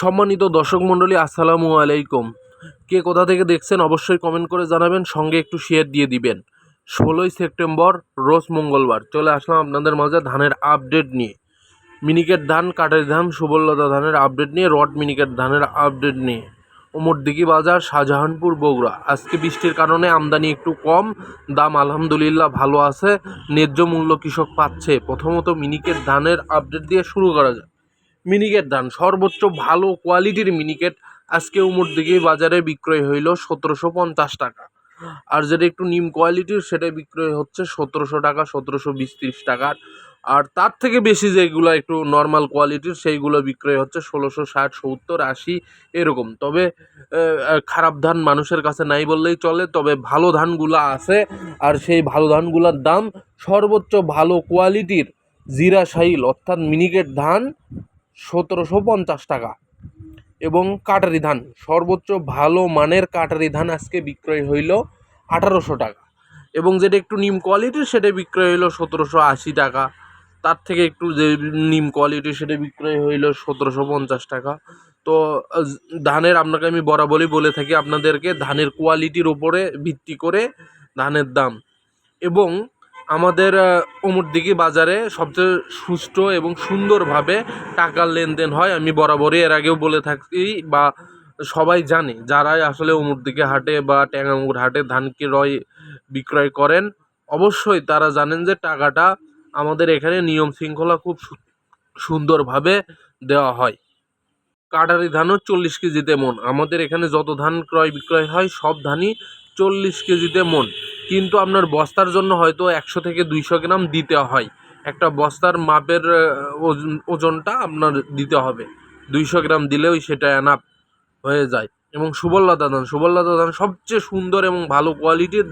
সম্মানিত দর্শক মণ্ডলী, আসসালামু আলাইকুম। কে কোথা থেকে দেখছেন অবশ্যই কমেন্ট করে জানাবেন, সঙ্গে একটু শেয়ার দিয়ে দিবেন। ষোলোই সেপ্টেম্বর, রোজ মঙ্গলবার। চলে আসলাম আপনাদের মাঝে ধানের আপডেট নিয়ে। মিনিকেট ধান কাটারি ধান, সুবল্লতা ধানের আপডেট নিয়ে, রড মিনিকেট ধানের আপডেট নিয়ে। ওমরদিঘি বাজার, শাহজাহানপুর, বগুড়া। আজকে বৃষ্টির কারণে আমদানি একটু কম, দাম আলহামদুলিল্লাহ ভালো আছে, ন্যায্য মূল্য কৃষক পাচ্ছে। প্রথমত মিনিকেট ধানের আপডেট দিয়ে শুরু করা যায় মিনিকেট ধান সর্বোচ্চ ভালো কোয়ালিটির মিনিকেট আজকে উমর দিকে বাজারে বিক্রয় হইল সতেরোশো পঞ্চাশ টাকা। আর যেটা একটু নিম কোয়ালিটির সেটা বিক্রয় হচ্ছে সতেরোশো টাকা, সতেরোশো বিশ টাকার। আর তার থেকে বেশি যেগুলো একটু নর্মাল কোয়ালিটির সেইগুলো বিক্রয় হচ্ছে ষোলোশো ষাট, সত্তর, আশি, এরকম। তবে খারাপ ধান মানুষের কাছে নাই বললেই চলে, তবে ভালো ধানগুলো আছে। আর সেই ভালো ধানগুলোর দাম সর্বোচ্চ ভালো কোয়ালিটির জিরা শাইল, অর্থাৎ মিনিকেট ধান সতেরোশো পঞ্চাশ টাকা। এবং কাটারি ধান, সর্বোচ্চ ভালো মানের কাটারি ধান আজকে বিক্রয় হইল আঠারোশো টাকা। এবং যেটা একটু নিম কোয়ালিটির সেটা বিক্রয় হইল সতেরোশো আশি টাকা। তার থেকে একটু যে নিম কোয়ালিটি সেটা বিক্রয় হইল সতেরোশো পঞ্চাশ টাকা। তো ধানের আপনাকে আমি বরাবরই বলে থাকি, আপনাদেরকে ধানের কোয়ালিটির ওপরে ভিত্তি করে ধানের দাম। এবং আমাদের অমরদিঘি বাজারে সবচেয়ে সুষ্ঠু এবং সুন্দরভাবে টাকার লেনদেন হয়। আমি বরাবরই এর আগেও বলে থাকি বা সবাই জানে, যারাই আসলে অমরদিঘি হাটে বা ট্যাঙ্গামুর হাটে ধান ক্রয় বিক্রয় করেন, অবশ্যই তারা জানেন যে টাকাটা আমাদের এখানে নিয়ম শৃঙ্খলা খুব সুন্দরভাবে দেওয়া হয়। কাটারি ধানও চল্লিশ কেজিতে মন। আমাদের এখানে যত ধান ক্রয় বিক্রয় হয়, সব ধানই চল্লিশ কেজিতে মন। কিন্তু আপনার বস্তার জন্য হয়তো একশো থেকে দুইশো গ্রাম দিতে হয়। একটা বস্তার মাপের ওজন- ওজনটা আপনার দিতে হবে। দুইশো গ্রাম দিলেও সেটা অ্যানাপ হয়ে যায়। এবং সুবল্লতা ধান সুবল্লতা ধান সবচেয়ে সুন্দর এবং ভালো কোয়ালিটির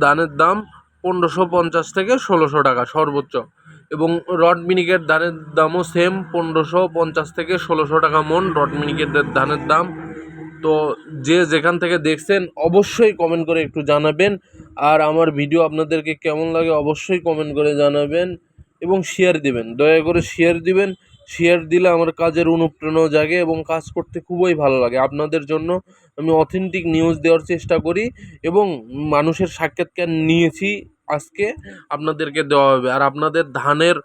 ধানের দাম পনেরোশো পঞ্চাশ থেকে ষোলোশো টাকা সর্বোচ্চ। এবং রড মিনিকেট ধানের দামও সেম পনেরোশো পঞ্চাশ থেকে ষোলোশো টাকা মন রড মিনিকেটের ধানের দাম। তো যে যেখান থেকে দেখছেন, অবশ্যই কমেন্ট করে একটু জানাবেন। আর আমার ভিডিও আপনাদেরকে কেমন লাগে অবশ্যই কমেন্ট করে জানাবেন এবং শেয়ার দিবেন। দয়া করে শেয়ার দিবেন। শেয়ার দিলে আমার কাজের অনুপ্রেরণা জাগে এবং কাজ করতে খুবই ভালো লাগে। আপনাদের জন্য আমি অথেন্টিক নিউজ দেওয়ার চেষ্টা করি এবং মানুষের সাক্ষাৎকার নিয়েছি আজকে আপনাদেরকে দেওয়া হবে। আর আপনাদের ধানের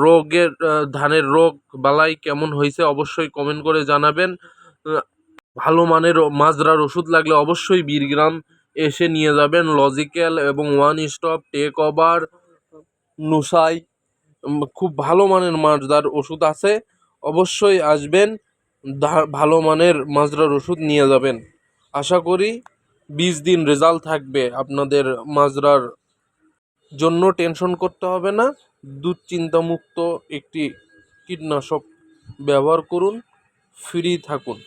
রোগের, ধানের রোগ বালাই কেমন হয়েছে অবশ্যই কমেন্ট করে জানাবেন। ভালো মানের মাজরার ওষুধ লাগলে অবশ্যই বীরগ্রাম এসে নিয়ে যাবেন লজিক্যাল এবং ওয়ান স্টপ টেক ওভার নুসাই খুব ভালো মানের মাজরার ওষুধ আছে। অবশ্যই আসবেন ভালো মানের মাজরার ওষুধ নিয়ে যাবেন। আশা করি বিশ দিন রেজাল্ট থাকবে আপনাদের মাজরার জন্য টেনশন করতে হবে না, দুশ্চিন্তামুক্ত একটি কীটনাশক ব্যবহার করুন ফ্রি থাকুন।